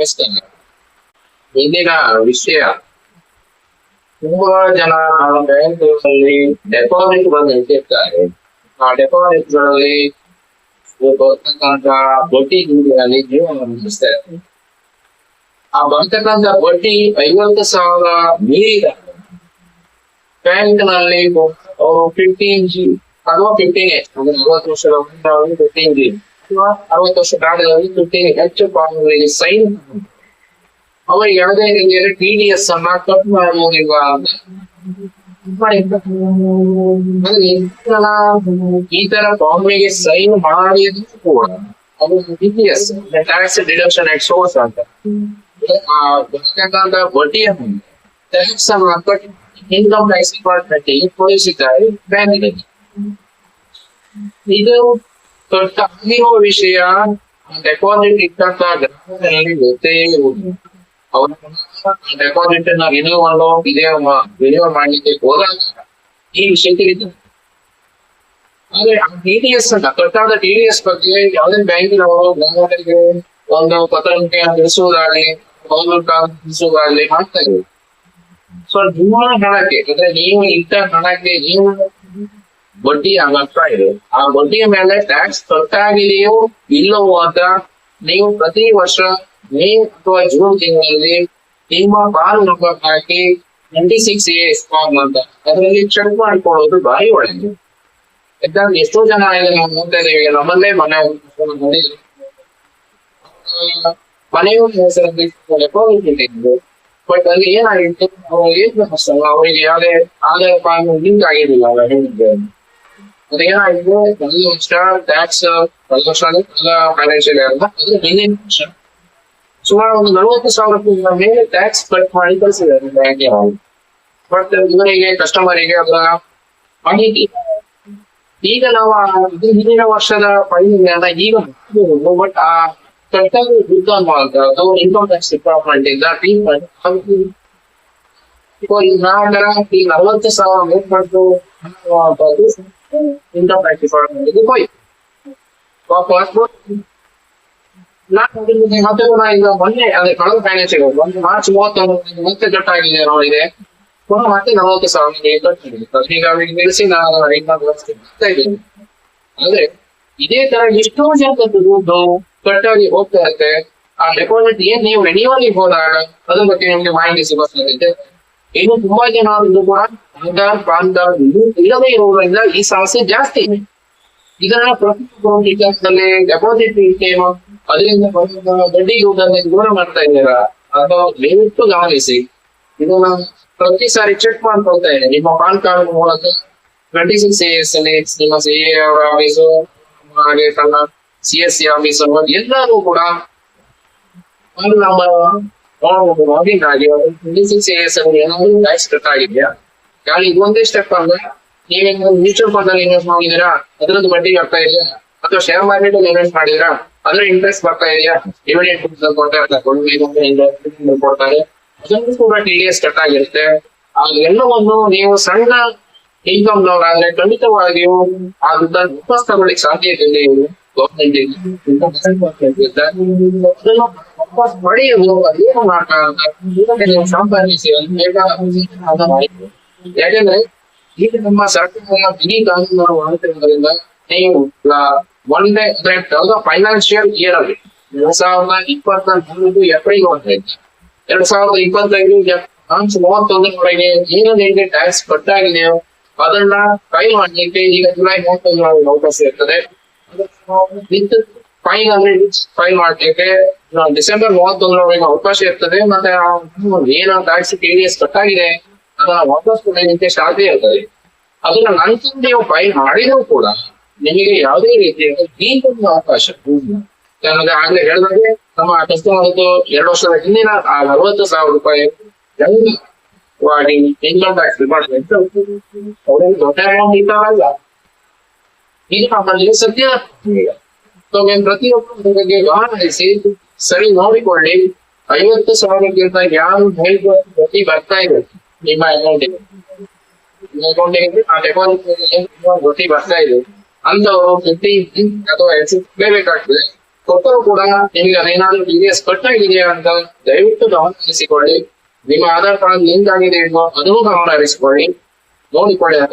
ನಮಸ್ಕಾರ ಇಂದಿನ ವಿಷಯ ತುಂಬಾ ಜನ ಬ್ಯಾಂಕ್ ಅಲ್ಲಿ ಡೆಪಾಸಿಟ್ ಬಂದು ಇಟ್ಟಿರ್ತಾರೆ ಆ ಡೆಪಾಸಿಟ್ಗಳಲ್ಲಿ ಬರ್ತಕ್ಕಂತ ಬಡ್ಡಿ ದುಡ್ಡಿನಲ್ಲಿ ಜೀವನ ನಡೆಸ್ತಾರೆ ಆ ಬರ್ತಕ್ಕಂತ ಬಡ್ಡಿ ಐವತ್ತು ಸಾವಿರ ಮೀರಿದ ಬ್ಯಾಂಕ್ನಲ್ಲಿ ಅವರು ಫಿಫ್ಟೀನ್ ಜಿ ಅಥವಾ ಫಿಫ್ಟೀನ್ ಎಚ್ ಅಂದ್ರೆ ನಲವತ್ತು ವರ್ಷದ ಫಿಫ್ಟೀನ್ ಜಿ ಅರವತ್ತು ವರ್ಷ ಕಾಲದಲ್ಲಿ ಫಿಫ್ಟೀನ್ ಹೆಚ್ಚು ಫಾರ್ಮ್ಗಳಿಗೆ ಸೈನ್ ಅವರಿಗೆ ಯಾವುದೇ ರೀತಿಯಲ್ಲಿ ಟಿ ಡಿ ಎಸ್ ಅನ್ನ ಕಟ್ ಮಾಡುವುದಿಲ್ಲ ಅಂತ ಅಂದ್ರೆ ಈ ತರ ಫಾರ್ಮ್ಗೆ ಸೈನ್ ಮಾಡಿದ್ರು ಕೂಡ ಅದು T D S tax deduction at source ಅಂತ ಆ ಬರ್ತಕ್ಕಂತ ಬಡ್ಡಿಯನ್ನು ಟ್ಯಾಕ್ಸ್ ಅನ್ನ ಕಟ್ ಇನ್ಕಮ್ ಟ್ಯಾಕ್ಸ್ ಡಿಪಾರ್ಟ್ಮೆಂಟ್ ಕಳುಹಿಸಿದ್ದಾರೆ ಬ್ಯಾಂಕಿಗೆ ಇದು ದೊಡ್ಡ ಆಗಿರುವ ವಿಷಯ ಡೆಪಾಸಿಟ್ ಇಟ್ಟಂತ ಗ್ರಾಹಕರಲ್ಲಿ ಗೊತ್ತೇ ಇರುವುದು ಅವರ ಡೆಪಾಸಿಟ್ ಅನ್ನ ರಿನ್ಯೂ ಮಾಡೋ ಇದೇ ರಿನ್ಯೂ ಮಾಡಲಿಕ್ಕೆ ಹೋದಾಗ ಈ ವಿಷಯ ತಿಳಿದ. ಆದ್ರೆ ಆ ಟಿ ಡಿ ಎಸ್ ಅನ್ನ ಕಟ್ಟಾದ ಎಸ್ ಬಗ್ಗೆ ಯಾವುದೇ ಬ್ಯಾಂಕಿನವರು ಗ್ರಾಹಕರಿಗೆ ಒಂದು ಪತ್ರಿಕೆ ತಿಳಿಸುವುದಾಗ್ಲಿ ಮೌಲ್ಯ ತಿಳಿಸುವುದಾಗ್ಲಿ ಮಾಡ್ತಾ ಇದ್ರು ಸೊ ನಿಮ್ಮ ಹಣಕ್ಕೆ, ಅಂದ್ರೆ ನೀವು ಇಟ್ಟ ಹಣಕ್ಕೆ, ನೀವು ಬಡ್ಡಿ ಆಗ್ತಾ ಇದೆ. ಆ ಬಡ್ಡಿಯ ಮೇಲೆ ಟ್ಯಾಕ್ಸ್ ಕಟ್ಟಾಗಿದೆಯೋ ಇಲ್ಲವೋ ಅಂತ ನೀವು ಪ್ರತಿ ವರ್ಷ ಮೇ ಅಥವಾ ಜೂನ್ ತಿಂಗಳಲ್ಲಿ ನಿಮ್ಮ ಪಾನ್ ನಂಬರ್ ಹಾಕಿ ಟ್ವೆಂಟಿ ಸಿಕ್ಸ್ ಇಯರ್ಸ್ ಫಾರ್ಮ್ ಅಂತ ಅದರಲ್ಲಿ ಚೆಕ್ ಮಾಡ್ಕೊಳ್ಳೋದು ಭಾರಿ ಒಳ್ಳೆಯದು ಯಾಕಂದ್ರೆ ಎಷ್ಟೋ ಜನ ಇದೆ ನಾವು ನೋಡ್ತಾ ಇದ್ದೀವಿ, ನಮ್ಮಲ್ಲೇ ಮನೆ ಮನೆಯವರ ಮನೆಯು ಹೆಸರಲ್ಲಿ ಡೆಪಾಸಿಟ್ ಬಟ್ ಅಲ್ಲಿ ಏನಾಗಿತ್ತು? ಅವ್ರಿಗೆ ಅವರಿಗೆ ಯಾವುದೇ ಆಧಾರ್ ಕಾರ್ಡ್ ಲಿಂಕ್ ಆಗಿರಲಿಲ್ಲ, ಅವರ ಹೇಳಿದ್ದೆ. ಅದೇನಾಗಿದೆ ಒಂದು ವರ್ಷ ಟ್ಯಾಕ್ಸ್ ಒಂದು ವರ್ಷ ಎಲ್ಲ ಫೈನಾನ್ಷಿಯಲ್ ಅಂತ ಅದು ಹಿಂದಿನ ವರ್ಷ ಸುಮಾರು ಒಂದು ನಲವತ್ತು ಸಾವಿರ ಮೇಲೆ ಟ್ಯಾಕ್ಸ್ ಕಟ್ ಮಾಡಿ ಕಳಿಸಿದ್ದಾರೆ ಬ್ಯಾಂಕ್ಗೆ ಬಟ್ ಇವರಿಗೆ ಕಸ್ಟಮರಿಗೆ ಅದರ ಮಾಹಿತಿ ಈಗ ನಾವು ಆ ಇದು ಹಿಂದಿನ ವರ್ಷದ ಫೈಲಿಂಗ್ ಈಗ ಬಟ್ ಆ ಕಟ್ಟಲು ದುಡ್ಡು ಅನ್ನುವಂಥದ್ದು ಇನ್ಕಮ್ ಟ್ಯಾಕ್ಸ್ ಡಿಪಾರ್ಟ್ಮೆಂಟ್ ಇಂದ ಟ್ರೀಟ್ಮೆಂಟ್ ನಾಲ್ಕರ ಈ ನಲವತ್ತು ಸಾವಿರ ಮೇಲ್ಪಟ್ಟು ವಾಪಸ್ ನಾನು ಮತ್ತೆ ಈಗ ಮೊನ್ನೆ ಅದೇ ಕಳೆದ ಫೈನಾನ್ಸಿಯಲ್ ಒಂದು ಮಾರ್ಚ್ ಮೂವತ್ತೊಂದು ಮತ್ತೆ ನೋಡಿದೆ ಪುನಃ ಮತ್ತೆ ನಲವತ್ತು ಸಾವಿರ ನಿಲ್ಲಿಸಿ ನಾನು ಬರ್ತಾ ಇದೇ ತರ ಎಷ್ಟೋ ಜನದ ದುಡ್ಡು ಕಟ್ಟಾಗಿ ಹೋಗ್ತಾ ಇರುತ್ತೆ ಆ ಡೆಪಾಸಿಟ್ ಏನ್ ನೀವು ರೆನ್ಯೂವಲ್ ಹೋದಾಗ ಅದ್ರ ಬಗ್ಗೆ ನಿಮ್ಗೆ ಮಾಹಿತಿ ಸಿಗುತ್ತೆ ಇನ್ನು ತುಂಬಾ ಜನ ಇದು ಕೂಡ ಆಧಾರ್ ಪಾನ್ ಕಾರ್ಡ್ ಇದು ಇಲ್ಲದೇ ಇರುವುದರಿಂದ ಈ ಸಮಸ್ಯೆ ಜಾಸ್ತಿ. ಇದೆ ಇದನ್ನ ಪ್ರತಿಯೊಂದು ಡೆಪಾಸಿಟ್ ಏನು, ಅದರಿಂದ ಬಡ್ಡಿ ಇರುವುದನ್ನ ದೂರ ಮಾಡ್ತಾ ಇದ್ದೀರಾ? ಅಥವಾ ದಯವಿಟ್ಟು ಗಮನಿಸಿ. ಇದನ್ನ ಪ್ರತಿ ಸಾರಿ ಚೆಕ್ ಮಾಡ್ಕೊಳ್ತಾ ಇದೆ ನಿಮ್ಮ ಪಾನ್ ಕಾರ್ಡ್ ಮೂಲಕ ಟ್ವೆಂಟಿ ಸಿಕ್ಸ್ ಎಸ್ ಅಲ್ಲಿ ನಿಮ್ಮ ಸಿ ಎ ಅವರ ಆಫೀಸು ಹಾಗೆ ತನ್ನ ಸಿ ಎಸ್ ಸಿ ಆಫೀಸ್ ಎಲ್ಲರೂ ಕೂಡ ಒಂದು ಅವ್ರು ಲಾಗಿನ್ ಆಗಿ ಟ್ವೆಂಟಿ ಸಿಕ್ಸ್ ಏನಾದ್ರು ಟ್ಯಾಕ್ಸ್ ಕಟ್ ಆಗಿದ್ಯಾ ಯಾರು ಇದೊಂದೇ ಸ್ಟೆಪ್ ಅಂದ್ರೆ ನೀವೇನು ಮ್ಯೂಚುವಲ್ ಫಂಡ್ ಅಲ್ಲಿ ಇನ್ವೆಸ್ಟ್ ಮಾಡಿದೀರಾ ಅದರದ್ದು ಬಡ್ಡಿ ಬರ್ತಾ ಇದೆಯಾ? ಅಥವಾ ಶೇರ್ ಮಾರ್ಕೆಟ್ ಅಲ್ಲಿ ಇನ್ವೆಸ್ಟ್ ಮಾಡಿದೀರಾ ಅದ್ರ ಇಂಟ್ರೆಸ್ಟ್ ಬರ್ತಾ ಇದೆಯಾ? ಡಿವಿಡೆಂಟ್ ಕೊಡ್ತಾ ಇರ್ತಾರೆ ಕೊಡ್ತಾರೆ. ಅದನ್ನು ಕೂಡ ಟಿ ಡಿ ಎಸ್ ಕಟ್ ಆಗಿರುತ್ತೆ ಅದೆಲ್ಲವನ್ನು ನೀವು ಸಣ್ಣ ಇನ್ಕಮ್ ಆದ್ರೆ ಖಂಡಿತವಾಗಿಯೂ ಆ ದುಡ್ಡನ್ನು ವಾಪಸ್ ತಗೊಳ್ಳಿಕ್ ಸಾಧ್ಯತೆ ಇದೆ. ಗೌರ್ಮೆಂಟ್ ಅದೇನು ಮಾಡ್ತಾರೆ ನೀವು ಸಂಪಾದಿಸಿ. ಯಾಕಂದ್ರೆ ಈಗ ನಮ್ಮ ಸರ್ಕಾರ ಬಿಗಿ ಕಾನೂನು ಮಾಡುತ್ತಿರುವುದರಿಂದ ನೀವು ಒನ್ ಡೇ ಅಂದ್ರೆ ಫೈನಾನ್ಷಿಯಲ್ ಇಯರ್ ಅಲ್ಲಿ ಎರಡ್ ಸಾವಿರದ ಇಪ್ಪತ್ತ ಮೂರು ಏಪ್ರಿಲ್ ಒಂದೈದು ಎರಡ್ ಸಾವಿರದ ಇಪ್ಪತ್ತೈದು ಮಾರ್ಚ್ ಮೂವತ್ತೊಂದರವರೆಗೆ ಏನೇನಿಗೆ ಟ್ಯಾಕ್ಸ್ ಕಟ್ಟಾಗಿದೆ ಅದನ್ನ ಫೈಲ್ ಮಾಡಲಿಕ್ಕೆ ಈಗ ಜುಲೈ ಮೂವತ್ತೊಂದರೊಳಗೆ ಅವಕಾಶ ಇರ್ತದೆ ಫೈನ್ ಅಂದ್ರೆ ಫೈನ್ ಮಾಡ್ಲಿಕ್ಕೆ ಡಿಸೆಂಬರ್ ಮೂವತ್ತೊಂದರವರೆಗೆ ಅವಕಾಶ ಇರ್ತದೆ, ಮತ್ತೆ ಏನೋ ಟ್ಯಾಕ್ಸ್ ಟಿ ಡಿ ಎಸ್ ಕಟ್ಟಾಗಿದೆ, ಅದನ್ನ ವಾಪಸ್ ಕೊಡಲಿಕ್ಕೆ ಸಾಧ್ಯ ಇರ್ತದೆ. ಅದನ್ನ ನಂತರ ನೀವು ಫೈನ್ ಮಾಡಿದ್ರು ಕೂಡ, ನಿಮಗೆ ಯಾವುದೇ ರೀತಿಯ ನೀಂತ ಅವಕಾಶ ನನಗೆ ಆಗ್ಲೇ ಹೇಳಿದಾಗೆ, ನಮ್ಮ ಕಸ್ಟಮರ್ ಎರಡು ವರ್ಷದ ಹಿಂದಿನ, ಆ ನಲವತ್ತು ಸಾವಿರ ರೂಪಾಯಿ ಮಾಡಿ ಇನ್ಕಮ್ ಟ್ಯಾಕ್ಸ್ ಡಿಪಾರ್ಟ್ಮೆಂಟ್ ಅವರಿಗೆ ದೊಡ್ಡ ಅಮೌಂಟ್ ಇದ್ದಾರಲ್ಲ ಈಗ ನಮ್ಮಲ್ಲಿ ಸದ್ಯ ಸೊ ನೀವು ಪ್ರತಿಯೊಬ್ಬರು ಬಗ್ಗೆ ಗಮನಿಸಿ ಸರಿ ನೋಡಿಕೊಳ್ಳಿ. ಐವತ್ತು ಸಾವಿರಕ್ಕಿಂತ ಯಾರು ಹೇಗೆ ಪ್ರತಿ ಬರ್ತಾ ಇದೆ. ನಿಮ್ಮ ಅಕೌಂಟಿಗೆ. ಅಕೌಂಟಿಗೆ ಆ ಡೆಪಾಸಿಟ್ ಪ್ರತಿ ಬರ್ತಾ ಇದೆ. ಅಂತವರು ಫಿಫ್ಟಿ ಅಥವಾ ಬೇಕಾಗ್ತದೆ ಕೊಟ್ಟರು ಕೂಡ ನಿಮಗೆ ಅದೇನಾದ್ರೂ ಡಿ ಎಸ್ ಕಟ್ ಆಗಿದೆಯಾ ಅಂತ ದಯವಿಟ್ಟು ಗಮನಿಸಿಕೊಳ್ಳಿ ನಿಮ್ಮ ಆಧಾರ್ ಕಾರ್ಡ್ ಲಿಂಕ್ ಆಗಿದೆ ಅನ್ನೋ ಅದನ್ನು ಗಮನಿಸಿಕೊಳ್ಳಿ ನೋಡಿಕೊಳ್ಳಿ ಅಂತ